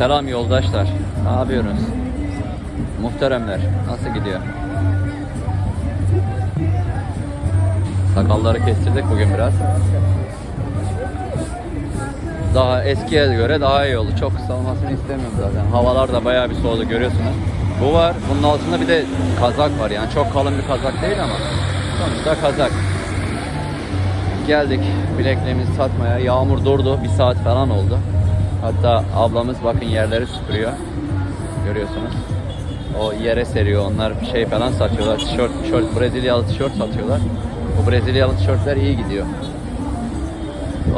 Selam yoldaşlar. Ne yapıyorsunuz? Muhteremler. Nasıl gidiyor? Sakalları kestirdik bugün biraz. Daha eskiye göre daha iyi oldu. Çok kısa olmasını istemiyorum zaten. Havalar da bayağı bir soğudu görüyorsunuz. Bu var. Bunun altında bir de kazak var. Yani çok kalın bir kazak değil ama sonuçta kazak. Geldik bilekliğimizi satmaya. Yağmur durdu. Bir saat falan oldu. Hatta ablamız bakın yerleri süpürüyor. Görüyorsunuz. O yere seriyor. Onlar bir şey falan satıyorlar. Tişört, tişört, Brezilyalı tişört satıyorlar. Bu Brezilyalı tişörtler iyi gidiyor.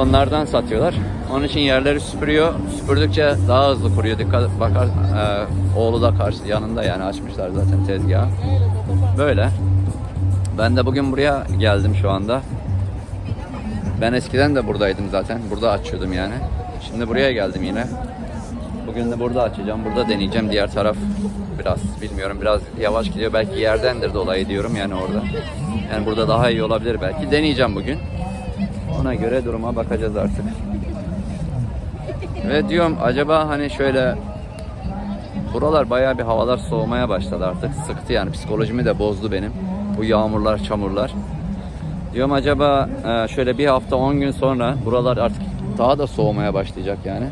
Onlardan satıyorlar. Onun için yerleri süpürüyor. Süpürdükçe daha hızlı kuruyor. Dikkat bakar e, oğlu da karşı yanında yani açmışlar zaten tezgahı. Böyle. Ben de bugün buraya geldim şu anda. Ben eskiden de buradaydım zaten. Burada açıyordum yani. Şimdi buraya geldim yine. Bugün de burada açacağım. Burada deneyeceğim. Diğer taraf biraz bilmiyorum biraz yavaş gidiyor. Belki yerdendir dolayı diyorum yani orada. Yani burada daha iyi olabilir belki. Deneyeceğim bugün. Ona göre duruma bakacağız artık. Ve diyorum acaba hani şöyle buralar bayağı bir havalar soğumaya başladı artık. Sıktı yani psikolojimi de bozdu benim. Bu yağmurlar, çamurlar. Diyorum acaba e, şöyle bir hafta 10 gün sonra buralar artık daha da soğumaya başlayacak yani.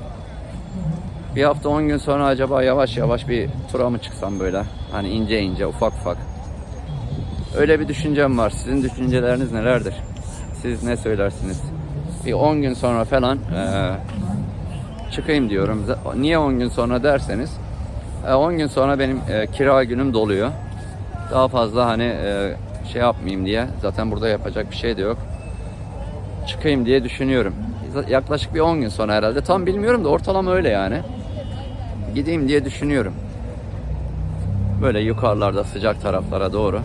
Bir hafta 10 gün sonra acaba yavaş yavaş bir tura mı çıksam böyle? Hani ince ince ufak ufak. Öyle bir düşüncem var. Sizin düşünceleriniz nelerdir? Siz ne söylersiniz? Bir 10 gün sonra falan e, çıkayım diyorum. Niye 10 gün sonra derseniz e, 10 gün sonra benim e, kira günüm doluyor. Daha fazla hani e, şey yapmayayım diye. Zaten burada yapacak bir şey de yok. Çıkayım diye düşünüyorum. Yaklaşık bir 10 gün sonra herhalde. Tam bilmiyorum da ortalama öyle yani. Gideyim diye düşünüyorum. Böyle yukarılarda sıcak taraflara doğru.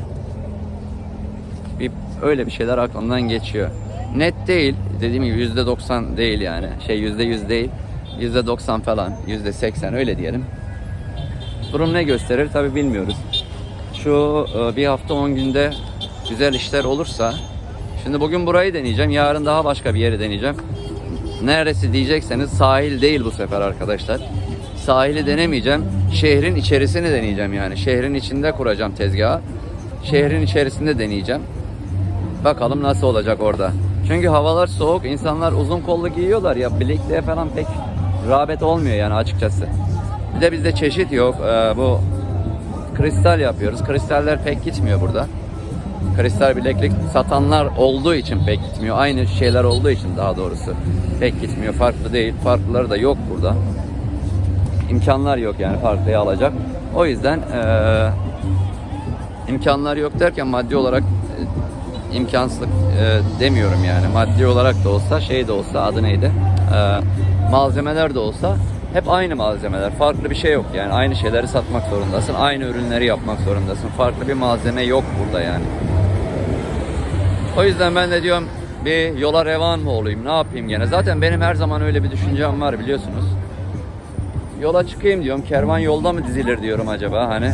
Bir öyle bir şeyler aklımdan geçiyor. Net değil. Dediğim gibi yüzde 90 değil yani. Şey yüzde yüz değil. Yüzde 90 falan. Yüzde 80 öyle diyelim. Durum ne gösterir tabi bilmiyoruz. Şu e, bir hafta 10 günde güzel işler olursa Şimdi bugün burayı deneyeceğim. Yarın daha başka bir yeri deneyeceğim. Neresi diyecekseniz sahil değil bu sefer arkadaşlar. Sahili denemeyeceğim. Şehrin içerisini deneyeceğim yani. Şehrin içinde kuracağım tezgahı. Şehrin içerisinde deneyeceğim. Bakalım nasıl olacak orada. Çünkü havalar soğuk. insanlar uzun kollu giyiyorlar ya. Bilekliğe falan pek rağbet olmuyor yani açıkçası. Bir de bizde çeşit yok. Ee, bu kristal yapıyoruz. Kristaller pek gitmiyor burada. Kristal bileklik satanlar olduğu için pek gitmiyor. Aynı şeyler olduğu için daha doğrusu pek gitmiyor. Farklı değil. Farklıları da yok burada. İmkanlar yok yani farklıyı alacak. O yüzden eee, imkanlar yok derken maddi olarak e, imkansızlık e, demiyorum yani. Maddi olarak da olsa şey de olsa adı neydi? E, malzemeler de olsa hep aynı malzemeler. Farklı bir şey yok yani. Aynı şeyleri satmak zorundasın. Aynı ürünleri yapmak zorundasın. Farklı bir malzeme yok burada yani. O yüzden ben de diyorum bir yola revan mı olayım ne yapayım gene. Zaten benim her zaman öyle bir düşüncem var biliyorsunuz. Yola çıkayım diyorum. Kervan yolda mı dizilir diyorum acaba hani.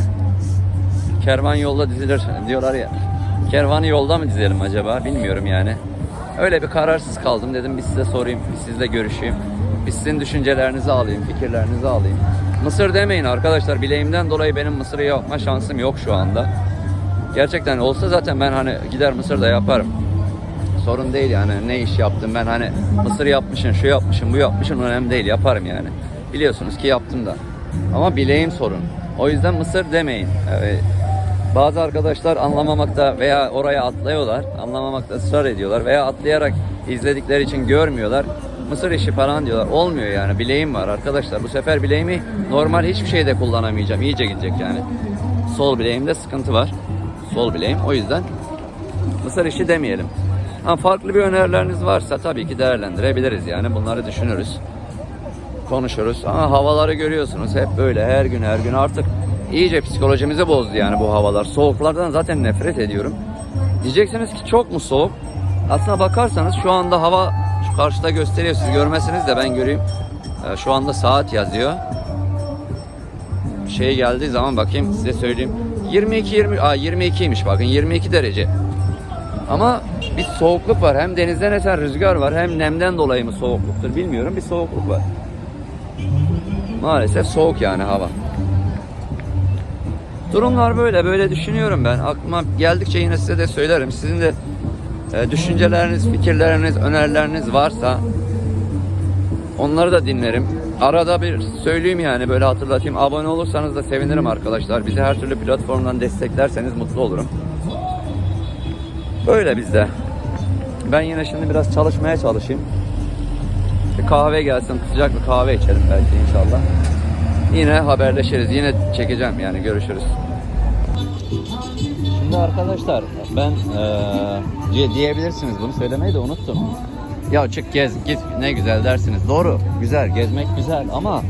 Kervan yolda dizilir diyorlar ya. Kervanı yolda mı dizelim acaba bilmiyorum yani. Öyle bir kararsız kaldım dedim bir size sorayım, bir sizle görüşeyim. Bir sizin düşüncelerinizi alayım, fikirlerinizi alayım. Mısır demeyin arkadaşlar bileğimden dolayı benim Mısır'ı yapma şansım yok şu anda. Gerçekten olsa zaten ben hani gider Mısır'da yaparım. Sorun değil yani ne iş yaptım ben hani Mısır yapmışım, şu yapmışım, bu yapmışım önemli değil yaparım yani. Biliyorsunuz ki yaptım da. Ama bileğim sorun. O yüzden Mısır demeyin. Ee, bazı arkadaşlar anlamamakta veya oraya atlıyorlar, anlamamakta ısrar ediyorlar veya atlayarak izledikleri için görmüyorlar. Mısır işi falan diyorlar. Olmuyor yani. Bileğim var arkadaşlar. Bu sefer bileğimi normal hiçbir şeyde kullanamayacağım. İyice gidecek yani. Sol bileğimde sıkıntı var. Sol bileğim. O yüzden Mısır işi demeyelim. Ama farklı bir önerileriniz varsa tabii ki değerlendirebiliriz yani. Bunları düşünürüz. Konuşuruz. Ama havaları görüyorsunuz. Hep böyle her gün her gün artık iyice psikolojimizi bozdu yani bu havalar. Soğuklardan zaten nefret ediyorum. Diyeceksiniz ki çok mu soğuk? Aslına bakarsanız şu anda hava şu karşıda gösteriyor. Siz görmesiniz de ben göreyim. Ee, Şu anda saat yazıyor. Şey geldiği zaman bakayım size söyleyeyim. 22 20 aa 22'ymiş bakın 22 derece. Ama bir soğukluk var. Hem denizden esen rüzgar var hem nemden dolayı mı soğukluktur bilmiyorum. Bir soğukluk var. Maalesef soğuk yani hava. Durumlar böyle böyle düşünüyorum ben. Aklıma geldikçe yine size de söylerim. Sizin de e, düşünceleriniz, fikirleriniz, önerileriniz varsa onları da dinlerim. Arada bir söyleyeyim yani böyle hatırlatayım. Abone olursanız da sevinirim arkadaşlar. Bizi her türlü platformdan desteklerseniz mutlu olurum. Böyle bizde. Ben yine şimdi biraz çalışmaya çalışayım. Bir kahve gelsin, sıcak bir kahve içelim belki inşallah. Yine haberleşiriz. Yine çekeceğim yani görüşürüz. Şimdi arkadaşlar ben eee, diyebilirsiniz bunu söylemeyi de unuttum. Ya çık gez git ne güzel dersiniz. Doğru güzel gezmek güzel ama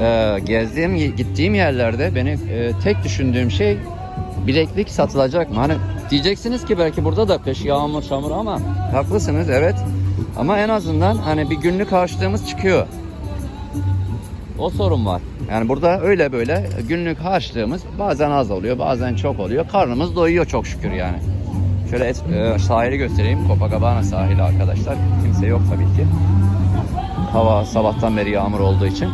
eee, gezdiğim gittiğim yerlerde benim eee, tek düşündüğüm şey bileklik satılacak mı? Hani diyeceksiniz ki belki burada da kış yağmur çamur ama haklısınız evet. Ama en azından hani bir günlük harçlığımız çıkıyor. O sorun var. Yani burada öyle böyle günlük harçlığımız bazen az oluyor, bazen çok oluyor. Karnımız doyuyor çok şükür yani. Şöyle et, e, sahili göstereyim. Copacabana sahili arkadaşlar. Kimse yok tabii ki. Hava sabahtan beri yağmur olduğu için.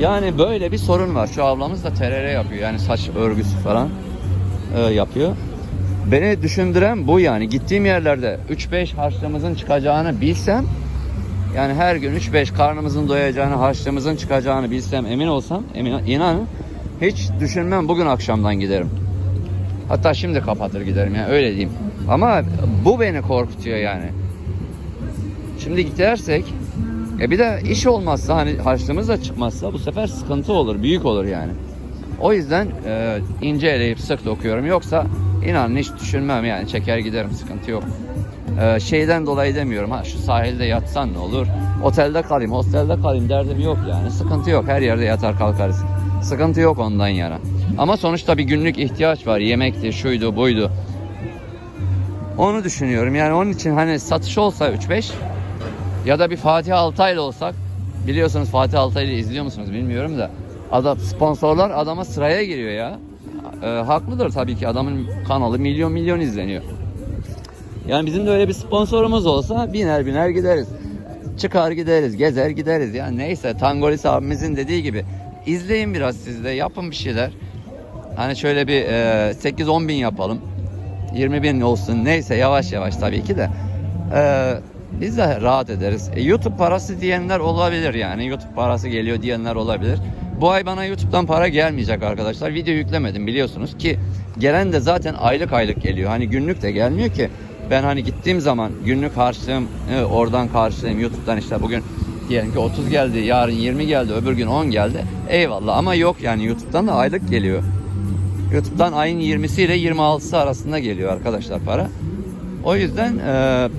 Yani böyle bir sorun var. Şu ablamız da terere yapıyor. Yani saç örgüsü falan e, yapıyor. Beni düşündüren bu yani. Gittiğim yerlerde 3-5 harçlığımızın çıkacağını bilsem yani her gün 3-5 karnımızın doyacağını, harçlığımızın çıkacağını bilsem, emin olsam, emin, inanın hiç düşünmem bugün akşamdan giderim. Hatta şimdi kapatır giderim yani öyle diyeyim. Ama bu beni korkutuyor yani. Şimdi gidersek e bir de iş olmazsa hani harçlığımız da çıkmazsa bu sefer sıkıntı olur, büyük olur yani. O yüzden e, ince eleyip sık dokuyorum. Yoksa inanın hiç düşünmem yani çeker giderim sıkıntı yok. Ee, şeyden dolayı demiyorum ha şu sahilde yatsan ne olur otelde kalayım hostelde kalayım derdim yok yani sıkıntı yok her yerde yatar kalkarız sıkıntı yok ondan yana ama sonuçta bir günlük ihtiyaç var yemekti şuydu buydu onu düşünüyorum yani onun için hani satış olsa 3-5 ya da bir Fatih Altaylı olsak biliyorsunuz Fatih Altaylı izliyor musunuz bilmiyorum da adam sponsorlar adama sıraya giriyor ya Ee, haklıdır tabii ki adamın kanalı milyon milyon izleniyor yani bizim de öyle bir sponsorumuz olsa biner biner gideriz. Çıkar gideriz, gezer gideriz. Yani neyse Tangolis abimizin dediği gibi izleyin biraz siz de yapın bir şeyler. Hani şöyle bir e, 8-10 bin yapalım. 20 bin olsun neyse yavaş yavaş tabii ki de. E, biz de rahat ederiz. E, YouTube parası diyenler olabilir yani. YouTube parası geliyor diyenler olabilir. Bu ay bana YouTube'dan para gelmeyecek arkadaşlar. Video yüklemedim biliyorsunuz ki gelen de zaten aylık aylık geliyor. Hani günlük de gelmiyor ki. Ben hani gittiğim zaman günlük harçlığım e, oradan karşılayayım YouTube'dan işte bugün diyelim ki 30 geldi, yarın 20 geldi, öbür gün 10 geldi. Eyvallah ama yok yani YouTube'dan da aylık geliyor. YouTube'dan ayın 20'si ile 26'sı arasında geliyor arkadaşlar para. O yüzden e,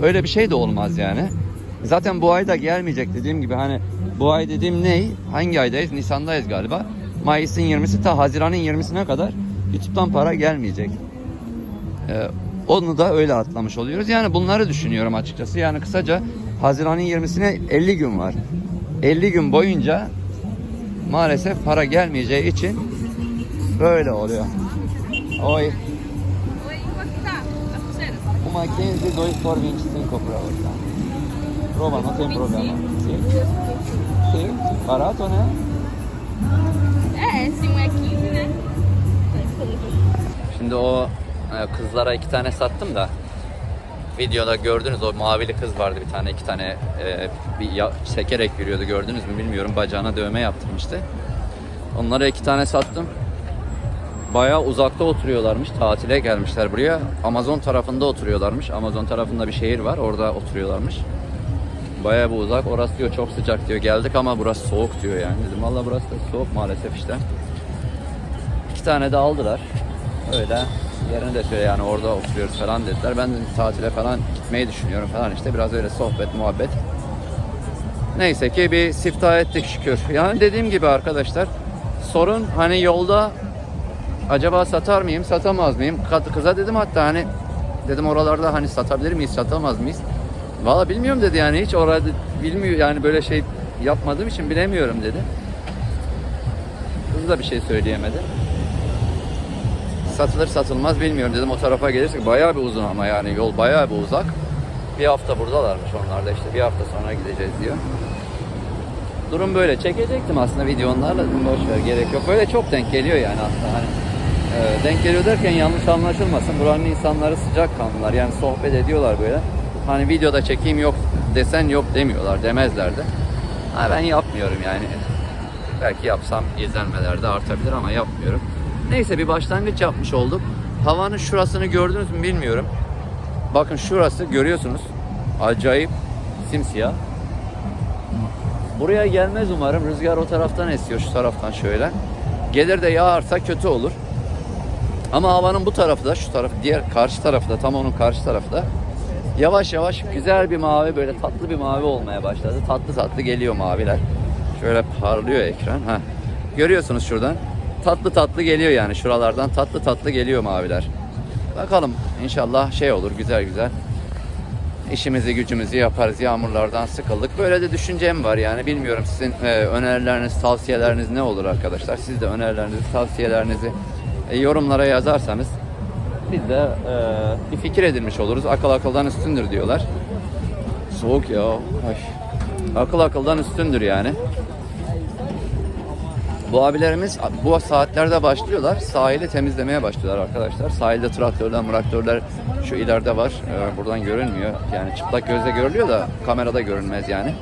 öyle bir şey de olmaz yani. Zaten bu ay da gelmeyecek dediğim gibi hani bu ay dediğim ne? Hangi aydayız? Nisan'dayız galiba. Mayıs'ın 20'si ta Haziran'ın 20'sine kadar YouTube'dan para gelmeyecek. E, onu da öyle atlamış oluyoruz. Yani bunları düşünüyorum açıkçası. Yani kısaca Haziran'ın 20'sine 50 gün var. 50 gün boyunca maalesef para gelmeyeceği için böyle oluyor. Oy. Oi, como é que tá? As pulseiras? Uma 15, 2 por 25 por ahora. Prova, no tem problema. Sim? Sim, barato, né? É, se um é 15, né? Şimdi o e, kızlara iki tane sattım da videoda gördünüz o mavili kız vardı bir tane iki tane e, bir ya, sekerek yürüyordu gördünüz mü bilmiyorum bacağına dövme yaptırmıştı. Onlara iki tane sattım. Bayağı uzakta oturuyorlarmış. Tatile gelmişler buraya. Amazon tarafında oturuyorlarmış. Amazon tarafında bir şehir var. Orada oturuyorlarmış. Bayağı bu uzak. Orası diyor çok sıcak diyor. Geldik ama burası soğuk diyor yani. Dedim valla burası da soğuk maalesef işte. İki tane de aldılar. Öyle yerini de söyle yani orada oturuyoruz falan dediler. Ben de tatile falan gitmeyi düşünüyorum falan işte biraz öyle sohbet muhabbet. Neyse ki bir siftah ettik şükür. Yani dediğim gibi arkadaşlar sorun hani yolda acaba satar mıyım satamaz mıyım? Kıza dedim hatta hani dedim oralarda hani satabilir miyiz satamaz mıyız? Valla bilmiyorum dedi yani hiç orada bilmiyor yani böyle şey yapmadığım için bilemiyorum dedi. Kız da bir şey söyleyemedi satılır satılmaz bilmiyorum dedim o tarafa gelirsek bayağı bir uzun ama yani yol bayağı bir uzak. Bir hafta buradalarmış onlar da işte bir hafta sonra gideceğiz diyor. Durum böyle. Çekecektim aslında video onlarla. Boş ver gerek yok. Böyle çok denk geliyor yani aslında. Hani e, denk geliyor derken yanlış anlaşılmasın. Buranın insanları sıcak kanlılar. Yani sohbet ediyorlar böyle. Hani videoda çekeyim yok desen yok demiyorlar. Demezler de. Ha, ben yapmıyorum yani. Belki yapsam izlenmeler de artabilir ama yapmıyorum. Neyse bir başlangıç yapmış olduk. Havanın şurasını gördünüz mü bilmiyorum. Bakın şurası görüyorsunuz. Acayip simsiyah. Buraya gelmez umarım. Rüzgar o taraftan esiyor şu taraftan şöyle. Gelir de yağarsa kötü olur. Ama havanın bu tarafı da şu taraf diğer karşı tarafı da tam onun karşı tarafı da yavaş yavaş güzel bir mavi böyle tatlı bir mavi olmaya başladı. Tatlı tatlı geliyor maviler. Şöyle parlıyor ekran. Ha. Görüyorsunuz şuradan. Tatlı tatlı geliyor yani şuralardan tatlı tatlı geliyor maviler. Bakalım inşallah şey olur güzel güzel. İşimizi gücümüzü yaparız. Yağmurlardan sıkıldık. Böyle de düşüncem var yani. Bilmiyorum sizin e, önerileriniz, tavsiyeleriniz ne olur arkadaşlar? Siz de önerilerinizi, tavsiyelerinizi e, yorumlara yazarsanız biz de e, bir fikir edinmiş oluruz. Akıl akıldan üstündür diyorlar. Soğuk ya. Ay. Akıl akıldan üstündür yani. Bu abilerimiz bu saatlerde başlıyorlar. Sahili temizlemeye başlıyorlar arkadaşlar. Sahilde traktörler, traktörler şu ileride var. Ee, buradan görünmüyor. Yani çıplak gözle görülüyor da kamerada görünmez yani.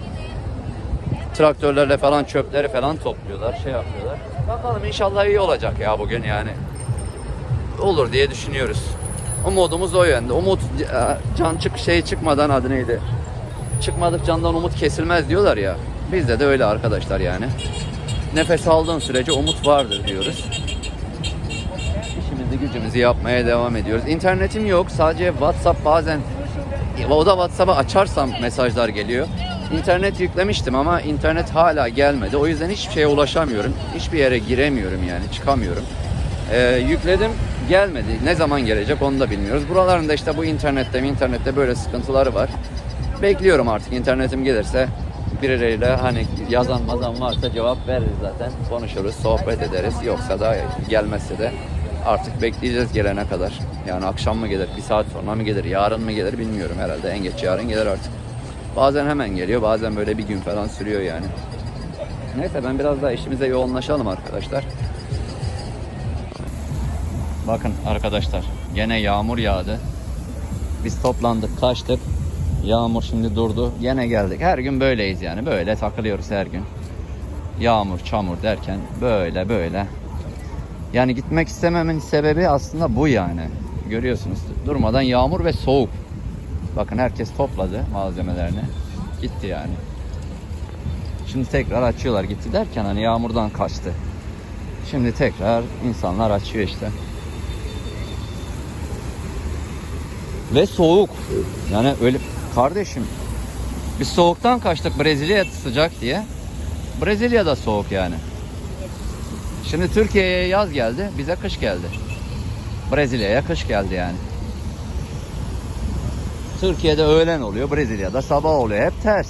Traktörlerle falan çöpleri falan topluyorlar, şey yapıyorlar. Bakalım inşallah iyi olacak ya bugün yani. Olur diye düşünüyoruz. Umudumuz o yönde. Umut e, can çık şey çıkmadan adı neydi? Çıkmadık candan umut kesilmez diyorlar ya. Bizde de öyle arkadaşlar yani. Nefes aldığın sürece umut vardır diyoruz. İşimizi gücümüzü yapmaya devam ediyoruz. İnternetim yok. Sadece WhatsApp bazen o da WhatsApp'ı açarsam mesajlar geliyor. İnternet yüklemiştim ama internet hala gelmedi. O yüzden hiçbir şeye ulaşamıyorum. Hiçbir yere giremiyorum yani çıkamıyorum. Ee, yükledim gelmedi. Ne zaman gelecek onu da bilmiyoruz. Buralarında işte bu internette mi internette böyle sıkıntıları var. Bekliyorum artık internetim gelirse birileriyle hani yazan mazan varsa cevap veririz zaten. Konuşuruz, sohbet ederiz. Yoksa da gelmezse de artık bekleyeceğiz gelene kadar. Yani akşam mı gelir, bir saat sonra mı gelir, yarın mı gelir bilmiyorum herhalde. En geç yarın gelir artık. Bazen hemen geliyor, bazen böyle bir gün falan sürüyor yani. Neyse ben biraz daha işimize yoğunlaşalım arkadaşlar. Bakın arkadaşlar gene yağmur yağdı. Biz toplandık kaçtık. Yağmur şimdi durdu. Gene geldik. Her gün böyleyiz yani. Böyle takılıyoruz her gün. Yağmur, çamur derken böyle böyle. Yani gitmek istememin sebebi aslında bu yani. Görüyorsunuz. Durmadan yağmur ve soğuk. Bakın herkes topladı malzemelerini. Gitti yani. Şimdi tekrar açıyorlar. Gitti derken hani yağmurdan kaçtı. Şimdi tekrar insanlar açıyor işte. Ve soğuk. Yani öyle kardeşim biz soğuktan kaçtık Brezilya sıcak diye. Brezilya da soğuk yani. Şimdi Türkiye'ye yaz geldi, bize kış geldi. Brezilya'ya kış geldi yani. Türkiye'de öğlen oluyor, Brezilya'da sabah oluyor. Hep ters.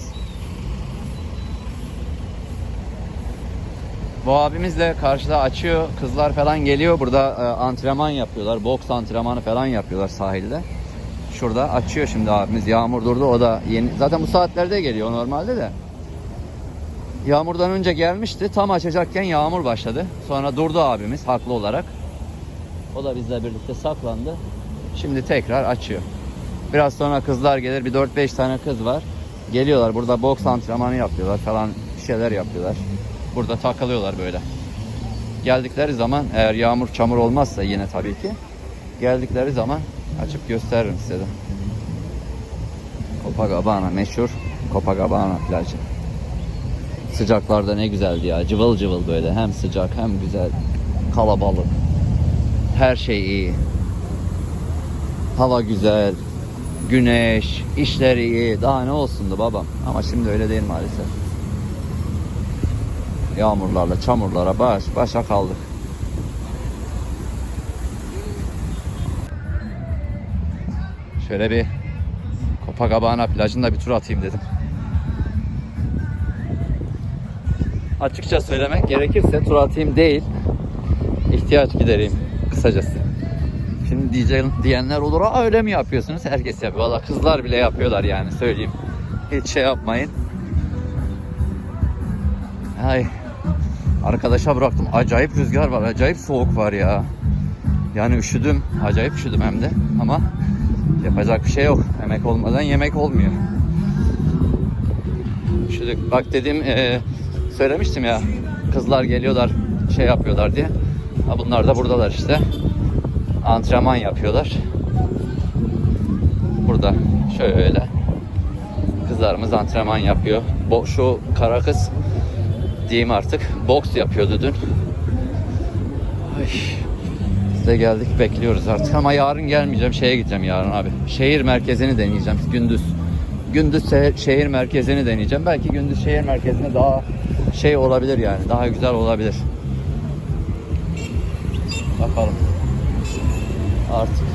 Bu abimiz de karşıda açıyor. Kızlar falan geliyor. Burada e, antrenman yapıyorlar. Boks antrenmanı falan yapıyorlar sahilde. Şurada açıyor şimdi abimiz. Yağmur durdu. O da yeni. Zaten bu saatlerde geliyor normalde de. Yağmurdan önce gelmişti. Tam açacakken yağmur başladı. Sonra durdu abimiz haklı olarak. O da bizle birlikte saklandı. Şimdi tekrar açıyor. Biraz sonra kızlar gelir. Bir 4-5 tane kız var. Geliyorlar. Burada boks antrenmanı yapıyorlar falan. Şeyler yapıyorlar. Burada takılıyorlar böyle. Geldikleri zaman eğer yağmur çamur olmazsa yine tabii ki geldikleri zaman açıp gösteririm size de. Copacabana meşhur Copacabana plajı. Sıcaklarda ne güzeldi ya. Cıvıl cıvıl böyle. Hem sıcak hem güzel. Kalabalık. Her şey iyi. Hava güzel. Güneş. işleri iyi. Daha ne olsundu babam. Ama şimdi öyle değil maalesef. Yağmurlarla, çamurlara baş başa kaldık. Şöyle bir Copacabana plajında bir tur atayım dedim. Açıkça söylemek gerekirse tur atayım değil, ihtiyaç gidereyim kısacası. Şimdi diyeceğim diyenler olur, Aa, öyle mi yapıyorsunuz? Herkes yapıyor. Valla kızlar bile yapıyorlar yani söyleyeyim. Hiç şey yapmayın. Ay. Arkadaşa bıraktım. Acayip rüzgar var. Acayip soğuk var ya. Yani üşüdüm. Acayip üşüdüm hem de. Ama yapacak bir şey yok. Emek olmadan yemek olmuyor. Üşüdük. Bak dediğim eee, söylemiştim ya. Kızlar geliyorlar şey yapıyorlar diye. Ha bunlar da buradalar işte. Antrenman yapıyorlar. Burada şöyle kızlarımız antrenman yapıyor. Bo şu kara kız diyeyim artık boks yapıyordu dün. Ay. Biz geldik bekliyoruz artık ama yarın gelmeyeceğim şeye gideceğim yarın abi. Şehir merkezini deneyeceğim gündüz. Gündüz şehir merkezini deneyeceğim. Belki gündüz şehir merkezine daha şey olabilir yani daha güzel olabilir. Bakalım. Artık.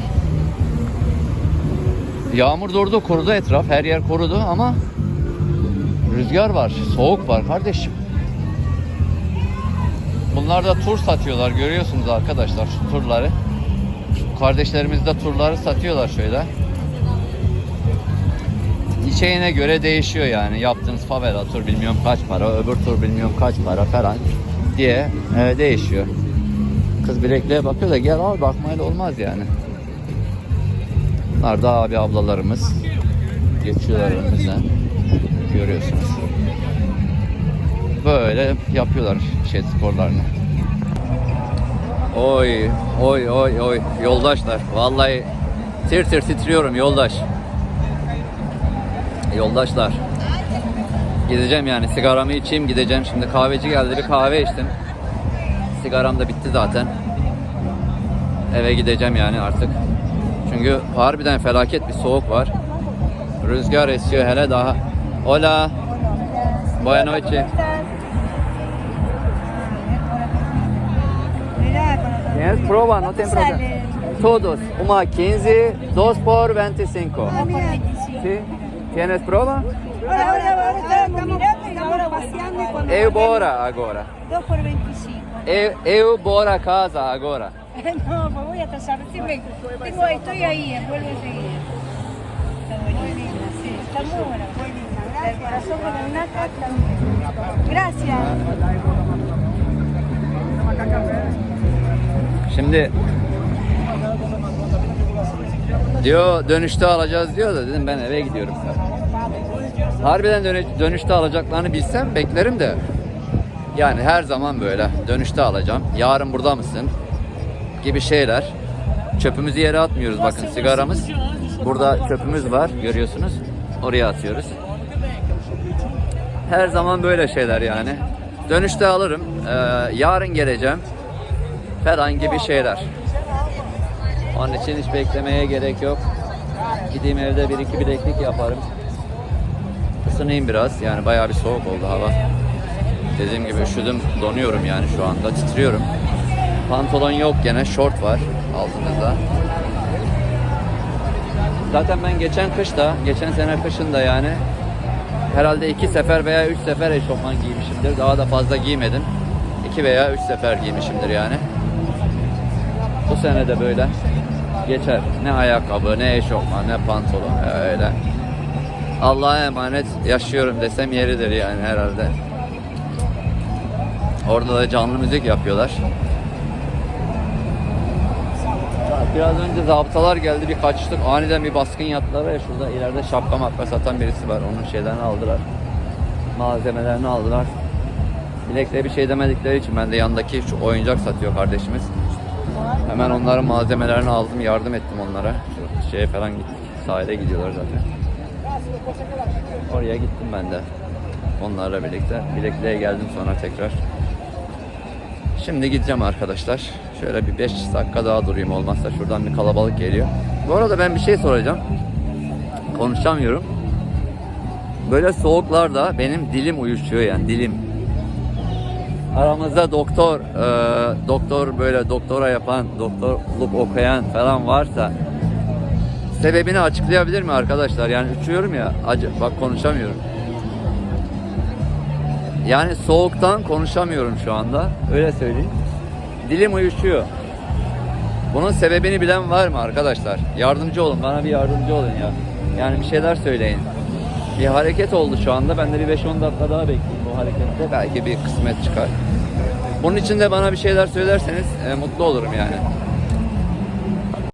Yağmur durdu, kurudu etraf. Her yer kurudu ama rüzgar var, soğuk var kardeşim. Bunlar da tur satıyorlar görüyorsunuz arkadaşlar şu turları. Kardeşlerimiz de turları satıyorlar şöyle. İçeğine göre değişiyor yani. Yaptığınız favela tur bilmiyorum kaç para, öbür tur bilmiyorum kaç para falan diye e, değişiyor. Kız bilekliğe bakıyor da gel al bakmayla olmaz yani. Bunlar da abi ablalarımız. Geçiyorlar önümüzden. Görüyorsunuz. Böyle yapıyorlar şey sporlarını. Oy oy oy oy yoldaşlar. Vallahi tir tir titriyorum yoldaş. Yoldaşlar. Gideceğim yani sigaramı içeyim gideceğim. Şimdi kahveci geldi bir kahve içtim. Sigaram da bitti zaten. Eve gideceğim yani artık. Çünkü harbiden felaket bir soğuk var. Rüzgar esiyor hele daha. Hola. Buenas noches. Yes, prova, não tem problema. Todos, uma 15, dois por 25. Tá Sim? Tienes prova? Eu bora agora. Dois por 25. Eu, bora a casa agora. Não, vamos atrasar. Tengo, estoy ahí, eh, vuelvo seguir. Está buenísima, sí. Está muy buena. El corazón con nata está Gracias. Şimdi diyor dönüşte alacağız diyor da dedim ben eve gidiyorum. Harbiden dönü- dönüşte alacaklarını bilsem beklerim de yani her zaman böyle dönüşte alacağım. Yarın burada mısın? Gibi şeyler. Çöpümüzü yere atmıyoruz bakın sigaramız. Burada çöpümüz var görüyorsunuz. Oraya atıyoruz. Her zaman böyle şeyler yani. Dönüşte alırım. Ee, yarın geleceğim falan gibi şeyler. Onun için hiç beklemeye gerek yok. Gideyim evde bir iki bileklik yaparım. Isınayım biraz. Yani bayağı bir soğuk oldu hava. Dediğim gibi üşüdüm, donuyorum yani şu anda. Titriyorum. Pantolon yok gene, şort var altımızda. Zaten ben geçen kışta, geçen sene kışında yani herhalde iki sefer veya üç sefer eşofman giymişimdir. Daha da fazla giymedim. İki veya üç sefer giymişimdir yani. Bu sene de böyle geçer. Ne ayakkabı, ne eşofman, ne pantolon öyle. Allah'a emanet yaşıyorum desem yeridir yani herhalde. Orada da canlı müzik yapıyorlar. Biraz önce zabıtalar geldi bir kaçtık. Aniden bir baskın yaptılar ve şurada ileride şapka makka satan birisi var. Onun şeylerini aldılar. Malzemelerini aldılar. Bilekle bir şey demedikleri için ben de yandaki şu oyuncak satıyor kardeşimiz. Hemen onların malzemelerini aldım, yardım ettim onlara. Şeye falan gittik. Sahile gidiyorlar zaten. Oraya gittim ben de. Onlarla birlikte. Bilekliğe geldim sonra tekrar. Şimdi gideceğim arkadaşlar. Şöyle bir 5 dakika daha durayım olmazsa şuradan bir kalabalık geliyor. Bu arada ben bir şey soracağım. Konuşamıyorum. Böyle soğuklarda benim dilim uyuşuyor yani dilim. Aramızda doktor, e, doktor böyle doktora yapan, doktorluk okuyan falan varsa sebebini açıklayabilir mi arkadaşlar? Yani uçuyorum ya, acı, bak konuşamıyorum. Yani soğuktan konuşamıyorum şu anda. Öyle söyleyeyim. Dilim uyuşuyor. Bunun sebebini bilen var mı arkadaşlar? Yardımcı olun. Bana bir yardımcı olun ya. Yani bir şeyler söyleyin. Bir hareket oldu şu anda. Ben de bir 5-10 dakika daha bekleyeyim. Harekette belki bir kısmet çıkar. Bunun için de bana bir şeyler söylerseniz e, mutlu olurum yani.